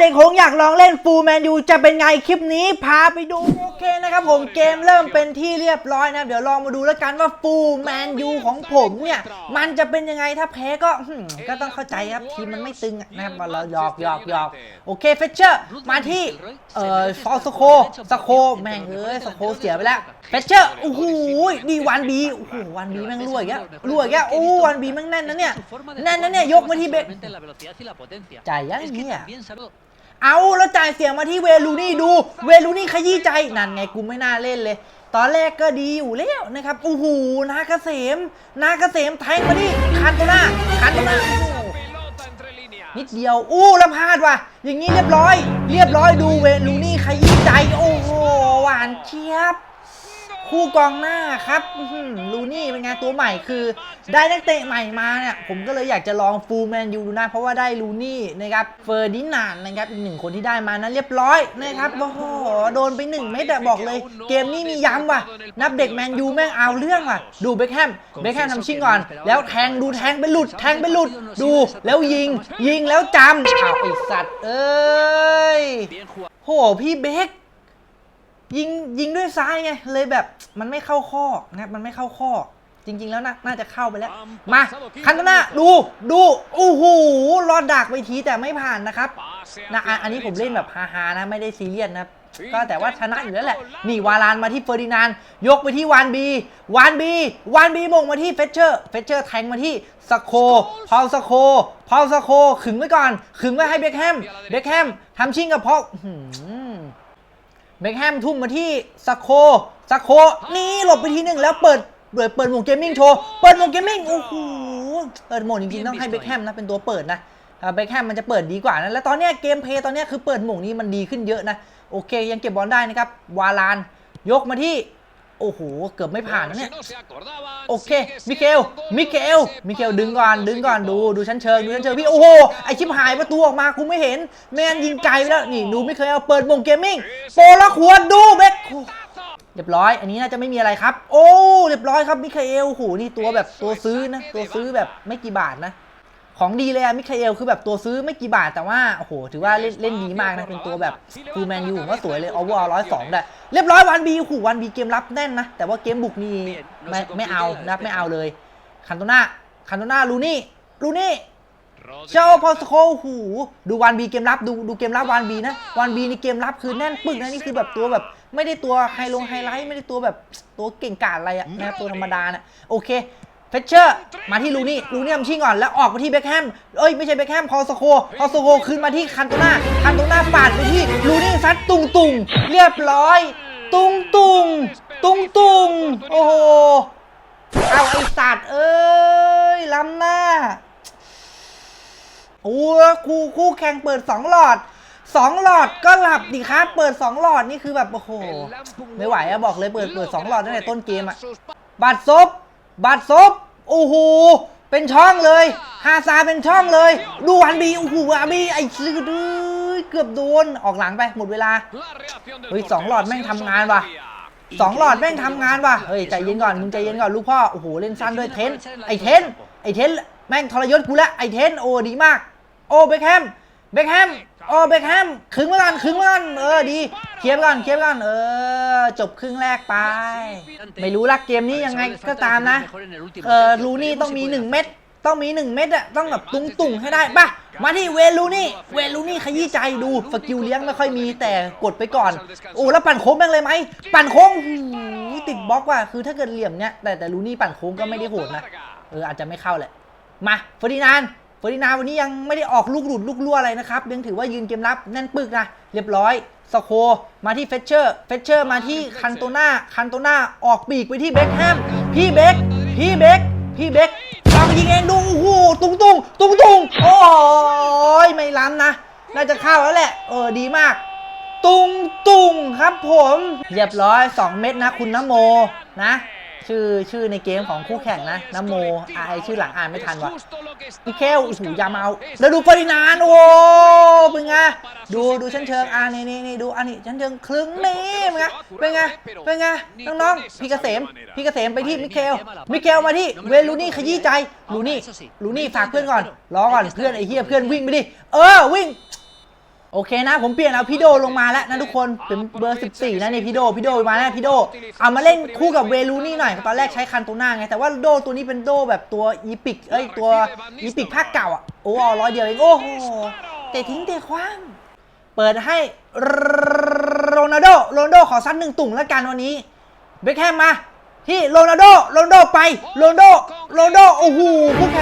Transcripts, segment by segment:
เด็กหงอยากลองเล่นฟูลแมนยูจะเป็นไงคลิปนี้พาไปดูโอเคนะครับผมเกมเริ่มเป็นที่เรียบร้อยนะเดี๋ยวลองมาดูแล้วกันว่าฟูลแมนยูของผมเนี่ย มันจะเป็นยังไงถ้าแพ้ก็หืมก็ต้องเข้าใจครับทีมมันไม่ตึงอะนะครับเราหยอกหยอกหยอกโอเคเฟเชอร์มาที่เอ่อฟอลสโคสโคแม่งเอ้ยสโคเสียไปแล้วเฟเชอร์โอ้โหดีวันบีโอ้โหวันบีแม่งรั่วอีกแล้วรั่วอีกแล้วโอ้วันบีแม่งแน่นนะเนี่ยแน่นนะเนี่ยยกมาที่เบจ่ายยังเนี่ย เอาแล้วจ่ายเสียงมาที่เวลูนี่ดู เวลูนี่ขยี้ใจ นั่นไงกูไม่น่าเล่นเลย ตอนแรกก็ดีอยู่แล้วนะครับโอ้โหนาเกษม นาเกษมแทงมาที่คันโตนาคันโตนาโอ้โหนิดเดียว อู้แล้วพลาดว่ะ อย่างนี้เรียบร้อย เรียบร้อยดูเวลูนี่ขยี้ใจ โอ้โห หวานเชียบ คู่กองหน้าครับลูนี่เป็นไงตัวใหม่คือ ได้นักเตะใหม่มาเนี่ยผมก็เลยอยากจะลองฟูลแมนยูดูนะเพราะว่าได้ลูนี่นะครับเฟอร์ดินานนะครับอีกหนึ่งคนที่ได้มานั้นเรียบร้อยนะครับโอ้โหโดนไปหนึ่งเม็ดอะบอกเลย เกมนี้มีย้ำว่ะ นับเด็กแมนยูแม่งเอาเรื่องว่ะ ดูเบคแฮมเบคแฮมทำชิ่งก่อน แล้วแทงดูแทงไปหลุด แทงไปหลุดดูแล้วยิง ยิงแล้วจำอ้าวไอสัตว์เอ้ยโหพี่เบค ยิงยิงด้วยซ้ายไงเลยแบบมันไม่เข้าข้อนะมันไม่เข้าข้อ จริง ๆ แล้วนะ่าจะเข้าไปแล้ว มาคันโตนาดูดูโอ้โหรอดดักไปทีแต่ไม่ผ่านนะครับนะอันนี้ผมเล่นแบบฮาๆนะไม่ได้ซีเรียสนะก็แต่ว่าชนะอยู่แล้วแหละ นี่วารานมาที่เฟอร์ดินาน ยกไปที่วานบี วานบี วานบีมงมาที่เฟเชอร์ เฟเชอร์แทงมาที่สโค พอลสโค พอลสโค ขึงไว้ก่อน ขึงไว้ให้เบคแฮม เบคแฮมทำชิงกับพอลอื้อหือ เบคแฮมทุ่มมาที่สโคสโคนี่หลบไปทีหนึ่งแล้วเปิดเปิดเปิดโหมดเกมมิ่งโชว์ เปิดโหมดเกมมิ่ง โอ้โห เปิดโหมดจริงๆ ต้องให้เบคแฮมนะ เป็นตัวเปิดนะเบคแฮมมันจะเปิดดีกว่านะ แล้วตอนเนี้ยเกมเพลย์ตอนเนี้ยคือเปิดโหมดนี้มันดีขึ้นเยอะนะ โอเค ยังเก็บบอลได้นะครับ วาลาน ยกมาที่ โอ้โห เกือบไม่ผ่านนะเนี่ย โอเค มิเกล มิเกล มิเกลดึงก่อน ดึงก่อน ดู ดูชั้นเชิง ดูชั้นเชิงพี่ โอ้โห ไอชิบหายประตูออกมากูไม่เห็น แมนยิงไกลไปแล้ว นี่ดูไม่เคยเอาเปิดวงเกมมิ่ง โปรละขวดดูเบคโอ้เรียบร้อย อันนี้น่าจะไม่มีอะไรครับ โอ้ เรียบร้อยครับ มิคาเอลโอ้โห นี่ตัวแบบตัวซื้อนะ ตัวซื้อแบบไม่กี่บาทนะ ของดีเลยอะมิคาเอลคือแบบตัวซื้อไม่กี่บาทแต่ว่าโอ้โหถือว่าเล่นเล่นดีมากนะเป็นตัวแบบฟูลแมนยูผมว่าสวยเลยออเวอร์ร้อยสองได้เรียบร้อยวันบีโอ้โหวันบีเกมรับแน่นนะ แต่ว่าเกมบุกนี่ไม่ไม่เอานะครับไม่เอาเลยคันโตนาคันโตนาลูนี่ลูนี่เจ้าพอสโคโอ้โหดูวันบีเกมรับดูดูเกมรับวันบีนะวันบีนี่เกมรับคือแน่นปึกนะนี่คือแบบตัวแบบไม่ได้ตัวไฮลงไฮไลท์ไม่ได้ตัวแบบตัวเก่งกาจอะไรอะนะครับตัวธรรมดานะโอเค เฟเชอร์มาที่ลูนี่ลูนี่ทำชิ่งก่อนแล้วออกมาที่เบคแฮมเอ้ยไม่ใช่เบคแฮมพอสโคพอสโคขึ้นมาที่คันโตนาคันโตนาปาดไปที่ลูนี่ซัดตุงตุงเรียบร้อย ตุงตุงตุงตุงโอ้โหเอาไอสัตว์เอ้ยล้ำหน้าโอ้คู่คู่แข่งเปิดสองหลอดสองหลอดก็หลับดิครับเปิดสองหลอดนี่คือแบบโอ้โหไม่ไหวอะบอกเลยเปิดเปิดสองหลอดตั้งแต่ต้นเกมอะบัตรซบ บัตรซบโอ้โหเป็นช่องเลย ฮาซาเป็นช่องเลย ดูวันบีโอ้โหวันบีไอ้ซื้อดื้อเกือบโดนออกหลังไปหมดเวลาเฮ้ยสองหลอดแม่งทำงานว่ะสองหลอดแม่งทำงานว่ะเฮ้ยใจเย็นก่อนมึงใจเย็นก่อนลูกพ่อโอ้โหเล่นสั้นด้วยเทนไอเทนไอเทนแม่งทรยศกูละไอเทนโอ้ดีมาก โอ้เบคแฮม เบคแฮมโอ้เบคแฮมขึงไว้กันขึงไว้กันเออดี เคลียร์ก่อนเคลียร์ก่อนเออ จบครึ่งแรกไป ไม่รู้ละเกมนี้ยังไงก็ตามนะ เออลูนี่ต้องมี1เม็ดต้องมี1เม็ดอะต้องแบบตุงตุงๆให้ได้ป่ะ มาที่เวลูนี่ เวลูนี่ขยี้ใจดูสกิลเลี้ยงไม่ค่อยมีแต่กดไปก่อน โอ้แล้วปั่นโค้งแม่งเลยไหม ปั่นโค้งหูติดบล็อกว่ะคือถ้าเกิดเหลี่ยมเนี้ยแต่แต่ลูนี่ปั่นโค้งก็ไม่ได้โหดนะ เอออาจจะไม่เข้าแหละ มาเฟอร์ดินาน เฟอร์ดินาวันนี้ยังไม่ได้ออกลูกหลุดลูกรั่วอะไรนะครับ ยังถือว่ายืนเกมรับแน่นปึกนะ เรียบร้อยสโคมาที่เฟเชอร์เฟเชอร์มาที่คันโตนาคันโตนาออกปีกไปที่เบคแฮมพี่เบคพี่เบคพี่เบคลองยิงเองดูโอ้โหตุงตุงตุงตุงโอ้ยไม่ล้ำนะ น่าจะเข้าแล้วแหละ เออดีมาก ตุงตุงครับผม เรียบร้อย 2 เม็ดนะคุณนโมนะ ชื่อชื่อในเกมของคู่แข่งนะนโมไอชื่อหลังอ่านไม่ทันวะมิเคลอ้โหยาเมาแล้วดูเฟอร์ดินานโอ้เป็นไงดูดูชั้นเชิงอ่านี่นี่นี่ดูอันนี้ชั้นเชิงคลึงนี่เป็นไงเป็นไงเป็นไงน้องๆพี่เกษมพี่เกษมไปที่มิเคลมิเคลมาที่เวลูนี่ขยี้ใจลูนี่ลูนี่ฝากเพื่อนก่อนรอก่อนเพื่อนไอ้เฮียเพื่อนวิ่งไปดิเออวิ่ง โอเคนะผมเปลี่ยนเอาพี่โดลงมาแล้วนะทุกคนเป็นเบอร์ 14 นะนี่พี่โดพี่โดมาแล้วพี่โดเอามาเล่นคู่กับเวลูนี่หน่อยตอนแรกใช้คันตัวหน้าไงแต่ว่าโดตัวนี้เป็นโดแบบตัวอีพิกเอ้ยตัวอีพิกภาคเก่าอะโอ้ร้อยเดียวเองโอ้โหเตะทิ้งเตะคว้างเปิดให้โรนัลโดโรนัลโดขอซัดหนึ่งตุ่งแล้วกันวันนี้เบคแฮมมาที่โรนัลโดโรนัลโดไปโรนัลโดโรนัลโดโอ้โหผู้แข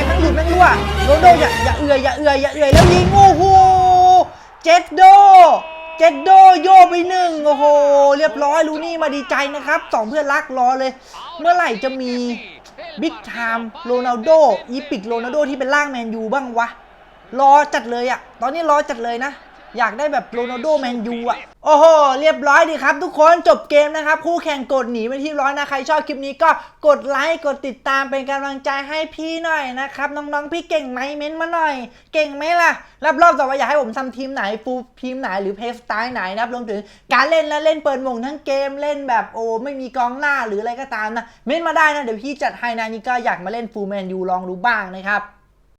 เจ็ดโด เจ็ดโดโยไปหนึ่งโอ้โห เรียบร้อยลูนี่มาดีใจนะครับสองเพื่อนรักรอเลย เมื่อไหร่จะมีบิ๊กไทม์โรนัลโดอีพิกโรนัลโดที่เป็นร่างแมนยูบ้างวะ รอจัดเลยอะตอนนี้รอจัดเลยนะ อยากได้แบบโรนัลโดแมนยูอะ โอ้โห เรียบร้อยดีครับ ทุกคนจบเกมนะครับ คู่แข่งกดหนีไปที่ร้อยนะ ใครชอบคลิปนี้ก็กดไลค์ กดติดตามเป็นกำลังใจให้พี่หน่อยนะครับ น้องๆ พี่เก่งไหมเม้นมาหน่อย เก่งไหมล่ะ รับรอบต่อไปอยากให้ผมทำทีมไหนฟูลทีมไหนหรือเพย์สไตล์ไหนนะครับรวมถึงการเล่นและเล่นเปิดมงทั้งเกมเล่นแบบโอ้ไม่มีกองหน้าหรืออะไรก็ตามนะเม้นมาได้นะเดี๋ยวพี่จัดให้นะนี่ก็อยากมาเล่นฟูลแมนยูลองดูบ้างนะครับ